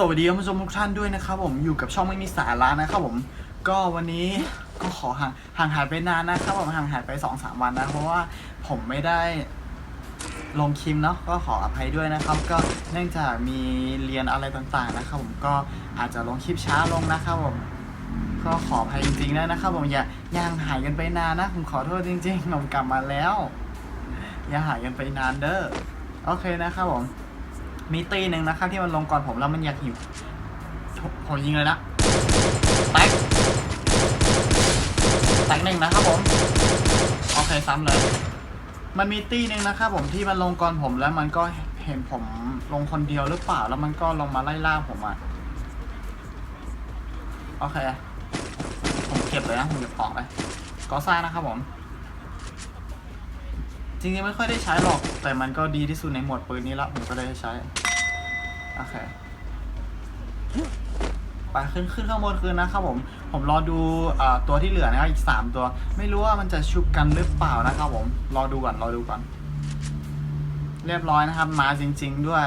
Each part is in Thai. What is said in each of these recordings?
สวัสดีท่านผู้ชมทุกท่านด้วยนะครับผมอยู่กับช่องไม่มีสาระนะครับผมก็วันนี้ก็ขอห่างห่างหายไปนานนะครับผมห่างหายไปสองสามวันนะ เพราะว่าผมไม่ได้ลงคลิปเนาะก็ขออภัยด้วยนะครับ ก็เนื่องจากมีเรียนอะไรต่างๆนะครับผมก็อาจจะลงคลิปช้าลงนะครับผมก็ขออภัยจริงๆด้วยนะครับผมอย่าอย่าห่างหายกันไปนานนะ ผมขอโทษจริงๆผมกลับมาแล้ว อย่าหายกันไปนานเด้อโอเคนะครับผม มีตีหนึ่งนะครับ ที่มันลงก่อนผมแล้วมันอยากหิวผมยิงเลยนะแตกแตกหนึ่งนะครับผมโอเคซ้ำเลย มันมีตีหนึ่งนะครับผมที่มันลงก่อนผมแล้วมันก็เห็นผมลงคนเดียวหรือเปล่าแล้วมันก็ลงมาไล่ล่าผมอะโอเค ผมเก็บเลยนะผมเก็บของเลยก็ซ่านะครับผม จริงๆไม่ค่อยได้ใช้หรอก แต่มันก็ดีที่สุดในหมวดปืนนี้ละผมก็เลยใช้ โอเค ไปขึ้นขึ้นข้างบนคืนนะครับผม ผมรอดูอตัวที่เหลือนะครับอีกสามตัว ไม่รู้ว่ามันจะชุบกันหรือเปล่านะครับผม รอดูก่อน รอดูก่อน เรียบร้อยนะครับ มาจริง ๆ ด้วย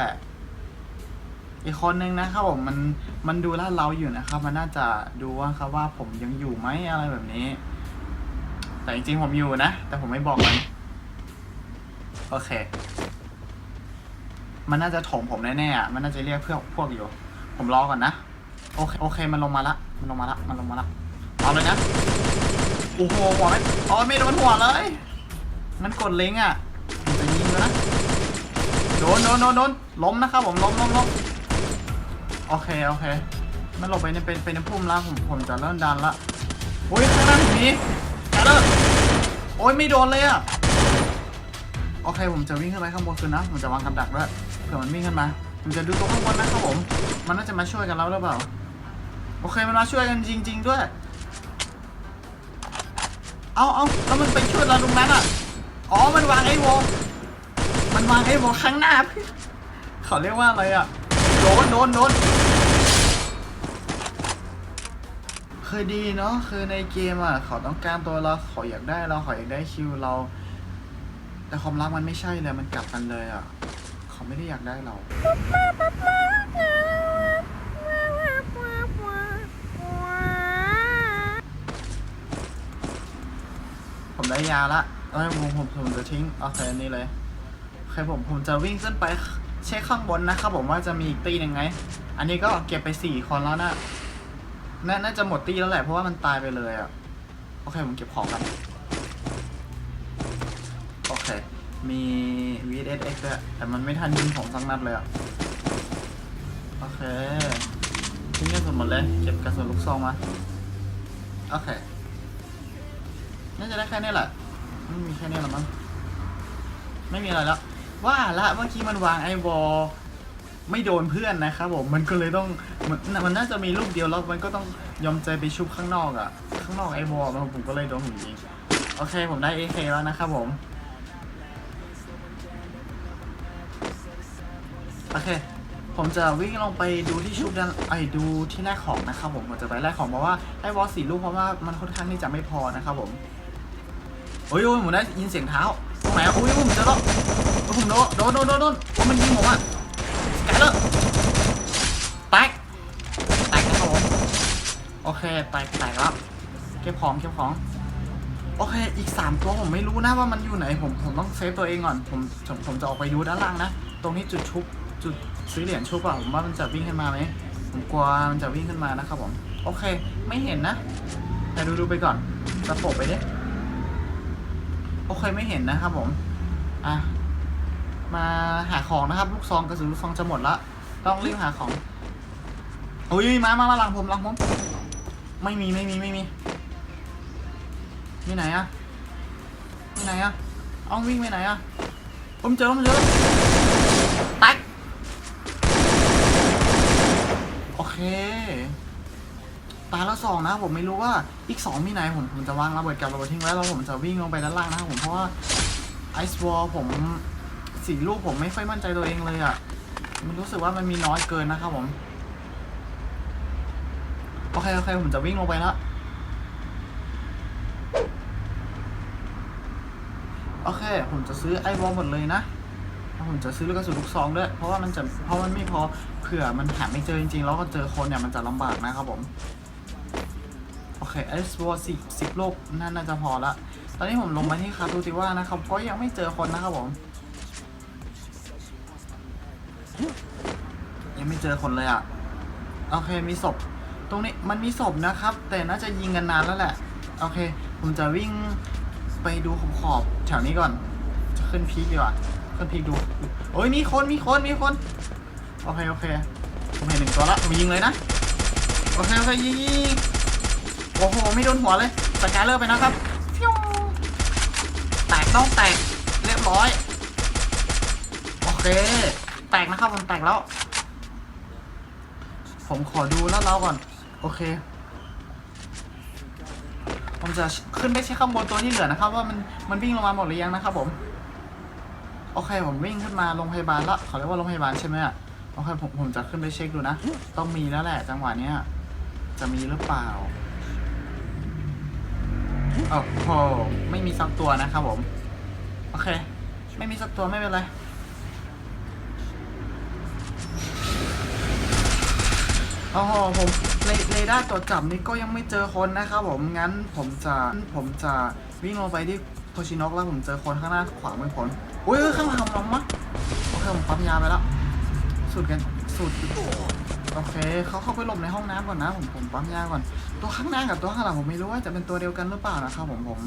อีกคนนึงนะครับผม มัน มันดูลาดเราอยู่นะครับ มันน่าจะดูว่าครับว่าผมยังอยู่ไหมอะไรแบบนี้ แต่จริงๆผมอยู่นะ แต่ผมไม่บอกมัน โอเค มันน่าจะถมผมแน่ๆอะมันน่าจะเรียกเพื่อพวกอยู่ ผมรอก่อนนะ โอเค โอเค มันลงมาละ มันลงมาละ มันลงมาละ เอาเลยนะ โอ้โห หัวไม่อ๋อไม่โดนหัวเลยมันกดล็งอะผมจะยิงแล้วนะ โดนโดนโดนโดนล้มนะครับผมล้มล้มล้มโอเค โอเค มันหลบไปในเป็นเป็นในพุ่มแล้วผมผมจะเริ่มดันละโอ้ยข้างหน้าผมมีแกเลอร์โอ้ยไม่โดนเลยอะ โอเคผมจะวิ่งขึ้นไปข้างบนคืนนะผมจะวางกับดักด้วยเผื่อมันวิ่งขึ้นมาผมจะดูตัวข้างบนนะครับผม มันน่าจะมาช่วยกันแล้วหรือเปล่า โอเคมันมาช่วยกันจริง ๆ ด้วย เอาเอาแล้วมันไปช่วยเราตรงนั้นอะ อ๋อมันวางไอ้วงมันวางไอ้วงข้างหน้าเขาเรียกว่าอะไรอะโดนโดนโดนเคยดีเนาะคือในเกมอะเขาต้องการตัวเราเขาอยากได้เราเขาอยากได้คิวเรา แต่ความรักมันไม่ใช่เลยมันกลับกันเลยอะ เขาไม่ได้อยากได้เรา ผมได้ยาละเอ้ยผมผมผมจะทิ้งโอเคอันนี้เลยโอเคผมผมจะวิ่งขึ้นไปเช็คข้างบนนะครับผมว่าจะมีอีกตีหนึ่งไงอันนี้ก็เก็บไปสี่คนแล้วนะนน่าจะหมดตีแล้วแหละเพราะว่ามันตายไปเลยอะ โอเคผมเก็บของกัน มี VSX ด้วยแต่มันไม่ทันยิงผมสักนัดเลยอะ โอเคทิ้งกระสุนหมดเลย เก็บกระสุนลูกซองมา โอเค น่าจะได้แค่นี้แหละไม่มีแค่นี้หรอมั้ง ไม่มีอะไรแล้ว ว่าละเมื่อกี้มันวางไอ้วอลไม่โดนเพื่อนนะครับผม มันก็เลยต้อง มันมันน่าจะมีลูกเดียวแล้วมันก็ต้องยอมใจไปชุบข้างนอกอะ่ะ ข้างนอกไอ้วอลมันผมก็เลยโดนผมยิง โอเคผมได้ AK แล้วนะครับผม โอเค ผมจะวิ่งลงไปดูที่ชุบด้านไอ้ดูที่แรกของนะครับผมผมจะไปแรกของเพราะว่าไอ้วอลสี่ลูกเพราะว่ามันค่อนข้างที่จะไม่พอนะครับผมโอ้ยโอ้ยผมได้ยินเสียงเท้าตรงไหนอะอุ้ยผมเจอแล้วโอ้ยผมโดนโดนโดนโดนโอ้ยมันยิงผมอะสกายเลอร์แตกแตกนะครับผมโอเคแตกแตกแล้วเก็บของเก็บของโอเค อีกสามตัวผมไม่รู้นะว่ามันอยู่ไหน ผม ผมต้องเซฟตัวเองก่อน ผม ผมจะออกไปดูด้านล่างนะ ตรงนี้จุดชุบ จุดซื้อเหรียญชุบอะผมว่ามันจะวิ่งขึ้นมาไหมผมกลัวมันจะวิ่งขึ้นมานะครับผม โอเค ไม่เห็นนะ แต่ดูดูไปก่อนสะโปบไปดิโอเคไม่เห็นนะครับผมอะมาหาของนะครับ ลูกซองกระสุนลูกซองจะหมดละต้องรีบหาของโอ้ยมามามาหลังผมหลังผมไม่มีไม่มีไม่มีมีไหนอะมีไหนอะเอาวิ่งไปไหนอะผมเจอผมเจอแตกโอเค ตายแล้วสองนะผมไม่รู้ว่าอีกสองมีไหนผมผมจะวางระเบิดกับระเบิดทิ้งไว้แล้วผมจะวิ่งลงไปด้านล่างนะครับผมเพราะว่าไอซ์วอลผมสี่ลูกผมไม่ค่อยมั่นใจตัวเองเลยอะ่ะมันรู้สึกว่ามันมีน้อยเกินนะครับผมโอเคโอเคผมจะวิ่งลงไปแล้วโอเค ผมจะซื้อไอวอลหมดเลยนะ ผมจะซื้อลูกกระสุนลูกซองด้วย เพราะว่ามันจะเพราะมันไม่พอเผื่อมันหาไม่เจอจริงๆ แล้วก็เจอคนเนี่ยมันจะลำบากนะครับผม โอเคเอสวอสิสิบโลกน่าน่าจะพอละ ตอนนี้ผมลงมาที่คาตูติว่านะครับ ก็ยังไม่เจอคนนะครับผม ยังไม่เจอคนเลยอะ โอเคมีศพ ตรงนี้มันมีศพนะครับ แต่น่าจะยิงกันนานแล้วแหละ โอเค ผมจะวิ่งไปดูขอบขอบแถวนี้ก่อน จะขึ้นพีคดีกว่า ขึ้นพีดูโอ้ยมีคนมีคนมีคนโอเคโอเคผมเห็นหนึ่งตัวละผมยิงเลยนะโอเคโอเคยิงโอ้โหไม่โดนหัวเลยสแกนเลอร์ไปนะครับแตกต้องแตกเรียบร้อยโอเค แตกนะครับผมแตกแล้ว ผมขอดูแล้วเราก่อน โอเค ผมจะขึ้นไปเช็คข้างบนตัวที่เหลือนะครับ ว่ามันมันวิ่งลงมาหมดหรือยังนะครับผม โอเค ผมวิ่งขึ้นมาโรงพยาบาลละเขาเรียกว่าโรงพยาบาลใช่ไหมอะโอเคผมผมจะขึ้นไปเช็คดูนะ ต้องมีแล้วแหละ จังหวะเนี้ยจะมีหรือเปล่าโอ้โหไม่มีสักตัวนะครับผม โอเค ไม่มีสักตัวไม่เป็นไรโอ้โหผมเรดาร์ตรวจจับนี่ก็ยังไม่เจอคนนะครับผมงั้นผมจะผมจะวิ่งลงไปที่โทชินกแล้วผมเจอคนข้างหน้าขวามือผม เอ้ยข้างหลังผมมะโอเคผมปั๊มยาไปแล้วสุดกันสุดโอเคเขาเข้าไปหลบในห้องน้ำก่อนนะ ผมผมปั๊มยาก่อน ตัวข้างหน้ากับตัวข้างหลังผมไม่รู้ว่าจะเป็นตัวเดียวกันหรือเปล่านะครับผมผม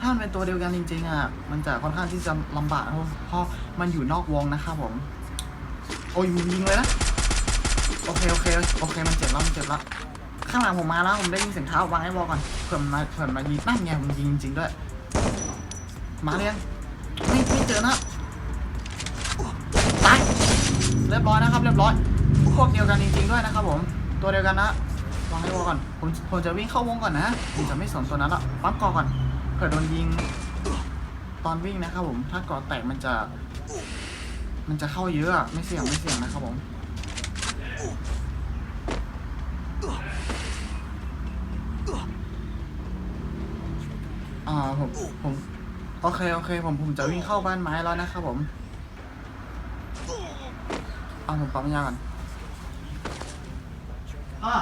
ถ้ามันเป็นตัวเดียวกันจริง ๆอะมันจะค่อนข้างที่จะลำบากเพราะมันอยู่นอกวงนะครับผม โอ้ยยิงเลยนะโอเคโอเคโอเคมันเจ็บแล้วมันเจ็บแล้วข้างหลังผมมาแล้วผมได้ยินเสียงเท้าวางไอ้วอลก่อนเผื่อมาเผื่อมายิงนั่นไงผมยิงจริงๆด้วย มาเรียง เจอนะตายเรียบร้อยนะครับเรียบร้อยพวกเดียวกันจริงๆด้วยนะครับ ผม ตัวเดียวกันนะวางไอ้วอลก่อนผมผมจะวิ่งเข้าวงก่อนนะผมจะไม่สนตัวนั้นละปั๊มกอก่อนเผื่อโดนยิง ตอนวิ่งนะครับ ผมถ้ากอแตกมันจะ มันจะเข้าเยอะไม่เสี่ยงไม่เสี่ยงนะครับผมอ่าผมผม โอเคโอเคผมผมจะวิ่งเข้าบ้านไม้แล้วนะครับผมเอาผมปั๊มยาก่อนอ่า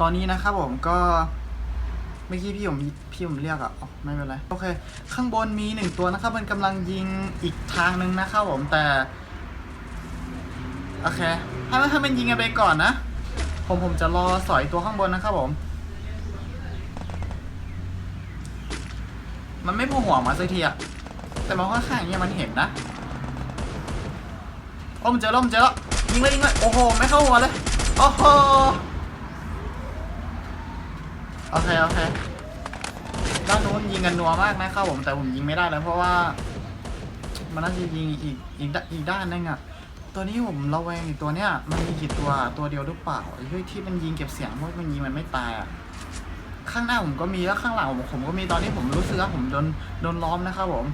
ตอนนี้นะครับผมก็เมื่อกี้พี่ผมพี่ผมเรียกอะอ๋อไม่เป็นไร โอเค ข้างบนมีหนึ่งตัวนะครับ มันกำลังยิงอีกทางหนึ่งนะครับผมแต่ โอเค ให้มันให้มันยิงกันไปก่อนนะ ผมผมจะรอสอยตัวข้างบนนะครับผม มันไม่โผล่หัวมาสักทีอะแต่มันค่อนข้างอย่างเงี้ยมันเห็นนะโอ้มเจอแล้วมเจอแล้วยิงเลยยิงเลยโอ้โห ไม่เข้าหัวเลย โอ้โห โอเค โอเคด้านนู้นยิงกันนัวมากนะครับผม แต่ผมยิงไม่ได้แล้วเพราะว่า มันน่าจะยิงอีกอีกด้านอีกด้านนึงอะ ตัวนี้ผมระแวงอีกตัวเนี้ยมันมีกี่ตัวตัวเดียวหรือเปล่าไอ้เฮ้ยที่มันยิงเก็บเสียงเพราะมันยิงมันไม่ตายอะข้างหน้าผมก็มีแล้วข้างหลังผมผมก็มีตอนนี้ผมรู้สึกว่าผมโดนโดนล้อมนะครับผม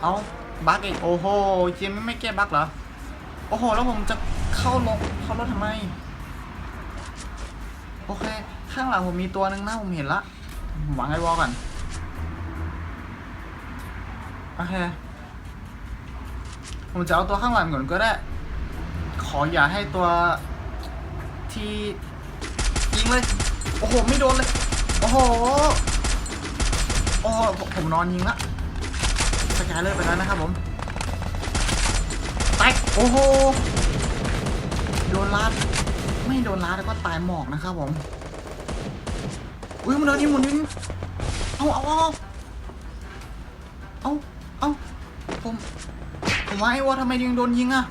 เอาบั๊กอีกโอ้โหเจมไม่แก้บั๊กเหรอโอ้โห แล้วผมจะเข้าลงเข้ารถทำไม โอเค ข้างหลังผมมีตัวหนึ่งนะผมเห็นละผมวางไอ้วอลก่อนโอเค ผมจะเอาตัวข้างหลังก่อนก็ได้ ขออย่าให้ตัวที่ยิงเลย โอ้โห ไม่โดนเลย โอ้โห โอ้โห ผมนอนยิงละสแกนเลยไปแล้วนะครับผมแตกโอ้โห โดนลาดไม่โดนลาดแล้วก็ตายหมอกนะครับผม อุ้ยมันโดนยิงมุนยิงเอาเอาเอาเอาเอาผม ผมว่าไอ้วอทำไมยังโดนยิงอะ